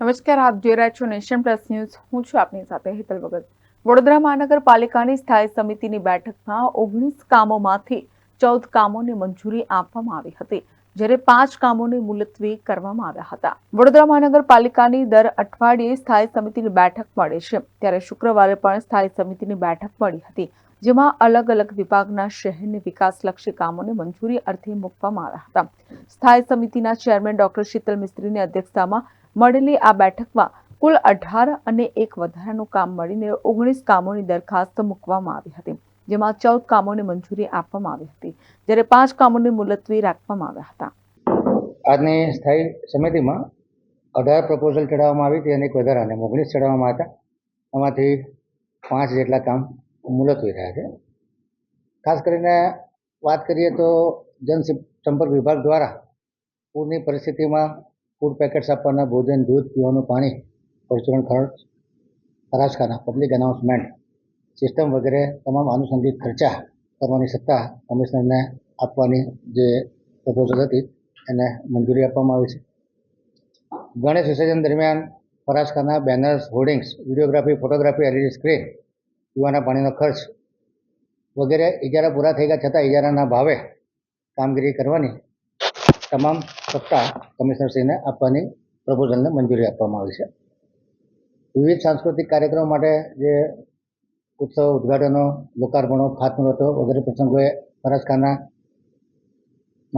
નમસ્કાર, આપ જોઈ રહ્યા છો નેશન પ્લસ ન્યૂઝ. હું છું આપની સાથે હેતલ ભગત. વડોદરા મહાનગરપાલિકાની સ્થાયી સમિતિની બેઠકમાં ઓગણીસ કામોમાંથી ચૌદ કામોને મંજૂરી આપવામાં આવી હતી, જ્યારે પાંચ કામોને મુલતવી કરવામાં આવ્યા હતા. વડોદરા મહાનગરપાલિકાની દર અઠવાડિયે સ્થાયી સમિતિની બેઠક મળે છે. ત્યારે શુક્રવારે પણ સ્થાયી સમિતિની બેઠક મળી હતી, જેમાં અલગ અલગ વિભાગના શહેરની વિકાસલક્ષી કામોને મંજૂરી અર્થે મૂકવામાં આવ્યા હતા. સ્થાયી સમિતિના ચેરમેન ડોક્ટર શીતલ મિસ્ત્રીની અધ્યક્ષતામાં મળેલી આ બેઠકમાં કુલ અઢાર અને એક વધારાનું કામ મળીને ઓગણીસ કામોની દરખાસ્ત મૂકવામાં આવી હતી, જેમાં ચૌદ કામોને મંજૂરી આપવામાં આવી હતી, જ્યારે પાંચ કામોને મુલતવી રાખવામાં આવ્યા હતા. આજની સ્થાયી સમિતિમાં અઢાર પ્રપોઝલ ચડાવવામાં આવી હતી અને એક વધારાને ઓગણીસ ચડાવવામાં હતા. એમાંથી પાંચ જેટલા કામ મુલતવી રહ્યા છે. ખાસ કરીને વાત કરીએ તો જન સંપર્ક વિભાગ દ્વારા પૂરની પરિસ્થિતિમાં ફૂડ પેકેટ્સ આપવાના, ભોજન, દૂધ, પીવાનું પાણી પરચુરણ ખર્ચ હરાજખાના પબ્લિક એનાઉન્સમેન્ટ સિસ્ટમ વગેરે તમામ આનુષંગિક ખર્ચા કરવાની સત્તા કમિશનરને આપવાની જે પ્રપોઝલ હતી, એને મંજૂરી આપવામાં આવી છે. ગણેશ વિસર્જન દરમિયાન ફરાજખાના banners hoardings videography photography LED screen પીવાના પાણીનો ખર્ચ વગેરે ઇજારા પૂરા થઈ ગયા છતાં ઇજારાના ભાવે કામગીરી કરવાની તમામ સત્તા કમિશનરશ્રીને આપવાની પ્રપોઝલને મંજૂરી આપવામાં આવી છે. વિવિધ સાંસ્કૃતિક કાર્યક્રમો માટે જે ઉત્સવ, ઉદ્ઘાટનો, લોકાર્પણો, ખાતમુહૂર્તો વગેરે પ્રસંગોએ ફરજખાનાનો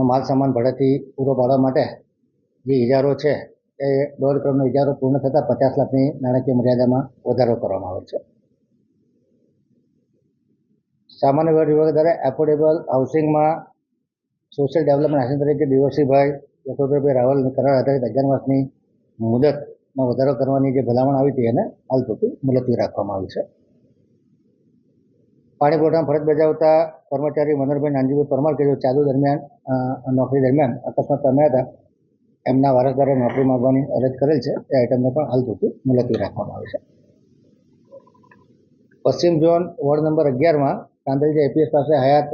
માલ સામાન ભાડેથી પૂરો પાડવા માટે જે ઇજારો છે, એ દોઢ કરોડનો ઇજારો પૂર્ણ થતાં પચાસ લાખની નાણાકીય મર્યાદામાં વધારો કરવામાં આવે છે. સામાન્ય વ્યવહાર વિભાગ દ્વારા એફોર્ડેબલ હાઉસિંગમાં સોશિયલ ડેવલપમેન્ટ હાઉસિંગ તરીકે દિવસજીભાઈ યશોધરભાઈ રાવલની કરાર આધારિત અગિયાર માસની મુદતમાં વધારો કરવાની જે ભલામણ આવી હતી એને હાલ પૂરતી મુલતવી રાખવામાં આવી છે. પાણી પુરવઠામાં ફરજ બજાવતા કર્મચારી મનોહરભાઈ નાનજીભાઈ પરમાર કે, જો ચાલુ દરમિયાન નોકરી દરમિયાન અકસ્માત પામ્યા હતા, એમના વારસદારે નોકરી માંગવાની અરજ કરેલ છે, એ આઇટમને પણ હાલ પૂરતી મુલતવી રાખવામાં આવી છે. પશ્ચિમ ઝોન વોર્ડ નંબર અગિયારમાં કાંદલજા એપીએસ પાસે હયાત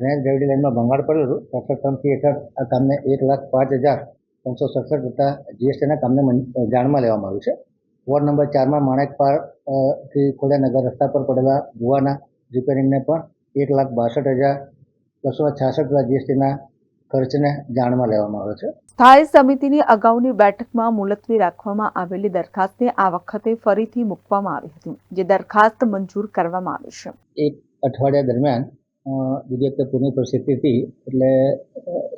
રેન્જ ગ્રેવિટી લાઇનમાં ભંગાણ પડેલું સડસઠ ટનથી હેઠળ આ કામને એક લાખ પાંચ હજાર ત્રણસો સડસઠ રૂપિયા જીએસટીના કામને મન- જાણમાં લેવામાં આવ્યું છે. વોર્ડ નંબર ચારમાં માણેકપારથી ખોડિયાનગર રસ્તા પર પડેલા ભુવાના રિપેરિંગને પણ એક લાખ બાસઠ હજાર બસો છાસઠ રૂપિયા જીએસટીના ખર્ચને જાણમાં લેવામાં આવ્યો છે. સ્થાયી સમિતિની અગાઉની બેઠકમાં મુલતવી રાખવામાં આવેલી દરખાસ્તને આ વખતે ફરીથી મૂકવામાં આવી હતી જે દરખાસ્ત મંજૂર કરવામાં આવી છે. એક અઠવાડિયા દરમિયાન બીજી વખતે પૂરની પરિસ્થિતિ હતી, એટલે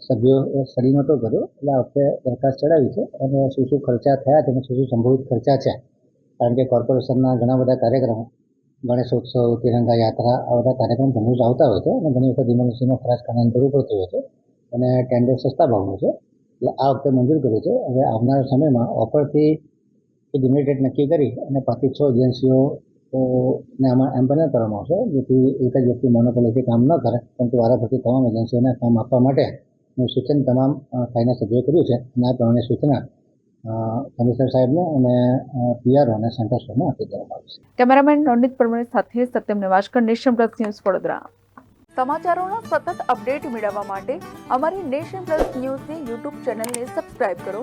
સભ્યો સડી નહોતો કર્યો, એટલે આ વખતે દરખાસ્ત ચડાવી છે અને શું શું ખર્ચા થયા છે અને શું શું સંભવિત ખર્ચા છે. કારણ કે કોર્પોરેશનના ઘણા બધા કાર્યક્રમો ગણેશોત્સવ તિરંગા યાત્રા, આ બધા કાર્યક્રમ ઘણું જ આવતા હોય છે અને ઘણી વખત ઇમરજન્સીમાં ખરાશ કરવાની જરૂર પડતી હોય છે અને ટેન્ડર સસ્તા ભાવનું છે. એટલે આ વખતે મંજૂર કર્યું છે. હવે આવનારા સમયમાં ઓફરથી એ લિમિટેડ નક્કી કરી અને પાંચથી છ એજન્સીઓ તો ને આમાં એમ પણ કરવામાં આવશે જેથી એક જ વ્યક્તિ મોનોપોલીથી કામ ન કરે પરંતુ વારાફરતી તમામ એજન્સીઓને કામ આપવા માટે નું સૂચન તમામ સ્થાયીના સભ્યોએ કર્યું છે. અને આ પ્રમાણે સૂચના કમિશનર સાહેબને અને પીઆરઓ અને સેન્ટર સ્ટોરને આપી દેવામાં આવશે છે. કેમેરામેન નવનીત પરમાર સાથે Satyam Nivaskar nation plus news Vadodara. સમાચારોના સતત અપડેટ મેળવવા માટે અમારી નેશન પ્લસ ન્યૂઝની યુટ્યુબ ચેનલને સબસ્ક્રાઇબ કરો.